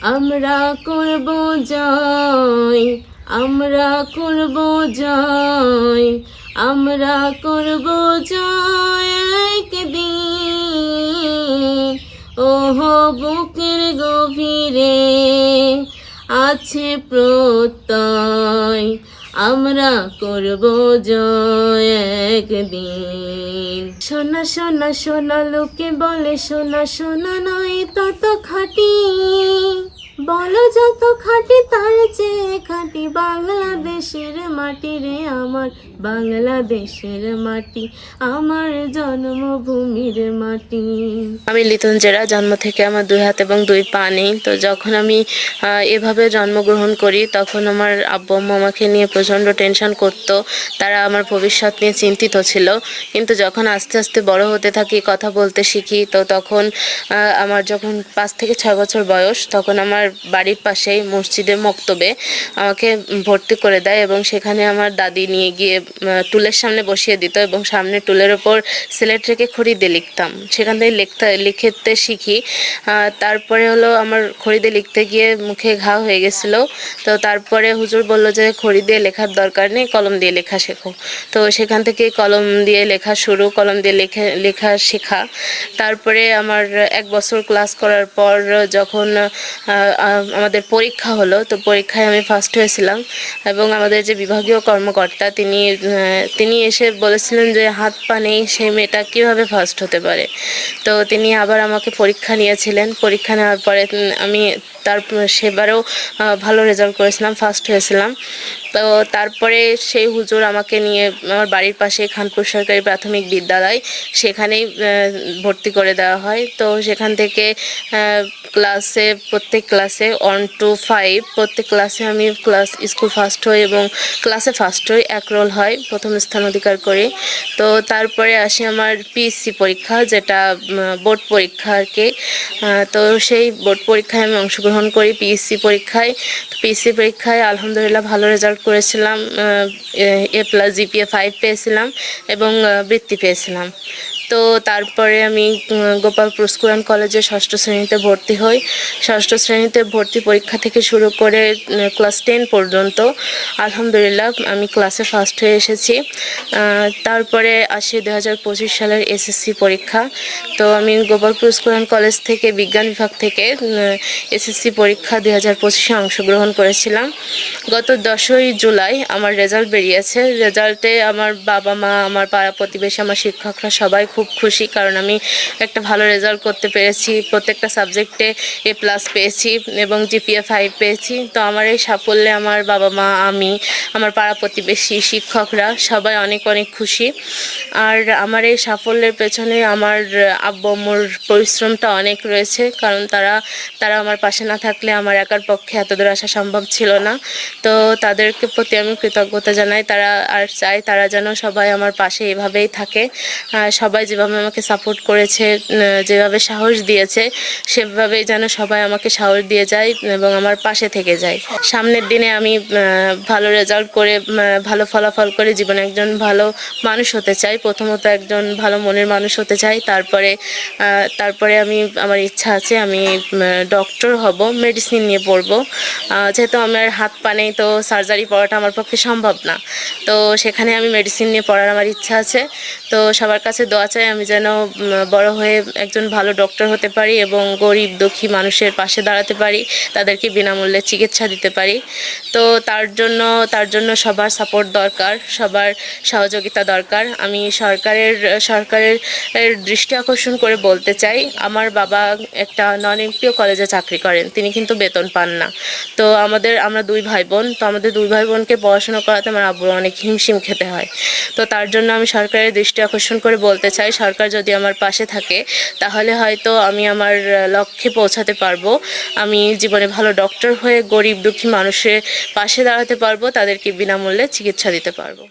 আমরা করব জয়, আমরা করব জয়, আমরা করব জয় ওহো, বুকের গভীরে আছে প্রত্যয়, আমরা করব জয় একদিন। সোনা সোনা সোনা লোকে বলে সোনা সোনা নয় তত খাটি। বলো যত খাটি তার চেয়ে খাটি বাংলাদেশের মাটি রে আমার, বাংলাদেশের মাটি, আমার জন্মভূমির মাটি। আমি লিটন জেরা, জন্ম থেকে আমার দুই হাত এবং দুই পা নেই। তো যখন আমি এভাবে জন্মগ্রহণ করি, তখন আমার আব্বু আম্মু আমাকে নিয়ে প্রচণ্ড টেনশন করতো। তারা আমার ভবিষ্যৎ নিয়ে চিন্তিত ছিল। কিন্তু যখন আস্তে আস্তে বড় হতে থাকি, কথা বলতে শিখি, তো তখন আমার যখন পাঁচ থেকে ছয় বছর বয়স, তখন আমার বাড়ির পাশেই মসজিদে মক্তবে আমাকে ভর্তি করে দেয় এবং সেখানে আমার দাদি নিয়ে গিয়ে টুলের সামনে বসিয়ে দিত এবং সামনে টুলের ওপর সিলেট রেখে খড়ি দিয়ে লিখতাম। সেখান থেকে লিখতে লিখতে শিখি। তারপরে হলো আমার খড়ি দিয়ে লিখতে গিয়ে মুখে ঘা হয়ে গেছিল। তো তারপরে হুজুর বলল যে খড়ি দিয়ে লেখার দরকার নেই, কলম দিয়ে লেখা শেখো। তো সেখান থেকে কলম দিয়ে লেখা শুরু, কলম দিয়ে লেখা লেখা শেখা। তারপরে আমার এক বছর ক্লাস করার পর যখন আমাদের পরীক্ষা হলো, তো পরীক্ষায় আমি ফার্স্ট হয়েছিলাম এবং আমাদের যে বিভাগীয় কর্মকর্তা তিনি তিনি এসে বলেছিলেন যে হাত পা নেই, সেই মেয়েটা কীভাবে ফার্স্ট হতে পারে? তো তিনি আবার আমাকে পরীক্ষা নিয়েছিলেন। পরীক্ষা নেওয়ার পরে আমি তার সেবারেও ভালো রেজাল্ট করেছিলাম ফার্স্ট হয়েছিলাম। তো তারপরে সেই হুজুর আমাকে নিয়ে আমার বাড়ির পাশে খানপুর সরকারি প্রাথমিক বিদ্যালয়, সেখানেই ভর্তি করে দেওয়া হয়। তো সেখান থেকে ক্লাসে প্রত্যেক ক্লাসে ওয়ান টু ফাইভ প্রত্যেক ক্লাসে আমি ক্লাস স্কুল ফার্স্ট হই এবং ক্লাসে ফার্স্ট হই, এক রোল হয়, প্রথম স্থান অধিকার করি। তো তারপরে আসে আমার পিএসসি পরীক্ষা, যেটা বোর্ড পরীক্ষা আর কি তো সেই বোর্ড পরীক্ষায় আমি অংশগ্রহণ করি পিএসসি পরীক্ষায়। তো পিএসসি পরীক্ষায় আলহামদুলিল্লাহ ভালো রেজাল্ট করেছিলাম এ প্লাস জিপিএ ফাইভ পেয়েছিলাম এবং বৃত্তি পেয়েছিলাম। তো তারপরে আমি গোপালপুর স্কুল কলেজে ষষ্ঠ শ্রেণীতে ভর্তি হই। ষষ্ঠ শ্রেণীতে ভর্তি পরীক্ষা থেকে শুরু করে ক্লাস টেন পর্যন্ত। আলহামদুলিল্লাহ, আমি ক্লাসে ফার্স্ট হয়ে এসেছি। তারপরে আসি দু হাজার পঁচিশ সালের এসএসসি পরীক্ষা। তো আমি গোপালপুর স্কুল কলেজ থেকে বিজ্ঞান বিভাগ থেকে এসএসসি পরীক্ষা দু হাজার পঁচিশে অংশগ্রহণ করেছিলাম। গত দশই জুলাই আমার রেজাল্ট বেরিয়েছে। রেজাল্টে আমার বাবা মা আমার পাড়া প্রতিবেশী, আমার শিক্ষকরা সবাই খুব খুশি, কারণ আমি একটা ভালো রেজাল্ট করতে পেরেছি। প্রত্যেকটা সাবজেক্টে এ প্লাস পেয়েছি এবং জিপিএ ফাইভ পেয়েছি। তো আমার এই সাফল্যে আমার বাবা মা, আমি, আমার পাড়া প্রতিবেশী শিক্ষকরা সবাই অনেক অনেক খুশি। আর আমার এই সাফল্যের পেছনে আমার আব্বু পরিশ্রমটা অনেক রয়েছে, কারণ তারা তারা আমার পাশে না থাকলে আমার একার পক্ষে এত দূর আসা সম্ভব ছিল না। তো তাদেরকে প্রতি আমি কৃতজ্ঞতা জানাই। তারা আর চাই তারা যেন সবাই আমার পাশে এভাবেই থাকে। আর সবাই যেভাবে আমাকে সাপোর্ট করেছে যেভাবে সাহস দিয়েছে, সেভাবেই যেন সবাই আমাকে সাহস দিয়ে যায় এবং আমার পাশে থেকে যায়। সামনের দিনে আমি ভালো রেজাল্ট করে ভালো ফলাফল করে জীবনে একজন ভালো মানুষ হতে চাই, প্রথমত একজন ভালো মনের মানুষ হতে চাই, তারপরে তারপরে আমি, আমার ইচ্ছা আছে আমি ডক্টর হব মেডিসিন নিয়ে পড়ব। যেহেতু আমার হাত পা নেই, তো সার্জারি পড়াটা আমার পক্ষে সম্ভব না। তো সেখানে আমি মেডিসিন নিয়ে পড়ার আমার ইচ্ছা আছে। তো সবার কাছে দোয়া চাই আমি যেন বড় হয়ে একজন ভালো ডক্টর হতে পারি এবং গরিব দুঃখী মানুষের পাশে দাঁড়াতে পারি, তাদেরকে বিনামূল্যে চিকিৎসা দিতে পারি। তো তার জন্য তার জন্য সবার সাপোর্ট দরকার, সবার সহযোগিতা দরকার। আমি সরকারের সরকারের দৃষ্টি আকর্ষণ করে বলতে চাই, আমার বাবা একটা নন এমপিও কলেজে চাকরি করেন, তিনি কিন্তু বেতন পান না। তো আমাদের, আমরা দুই ভাই বোন তো আমাদের দুই ভাই বোনকে পড়াশোনা করাতে আমার আব্বুর অনেক হিমশিম খেতে হয়। তো তার জন্য আমি সরকারের দৃষ্টি আকর্ষণ করে বলতে চাই সরকার যদি আমার পাশে থাকে, তাহলে হয়তো আমি আমার লক্ষ্যে পৌঁছাতে পারব। আমি জীবনে ভালো ডক্টর হয়ে গরিব দুঃখী মানুষের পাশে দাঁড়াতে পারব, তাদেরকে বিনামূল্যে চিকিৎসা দিতে পারব।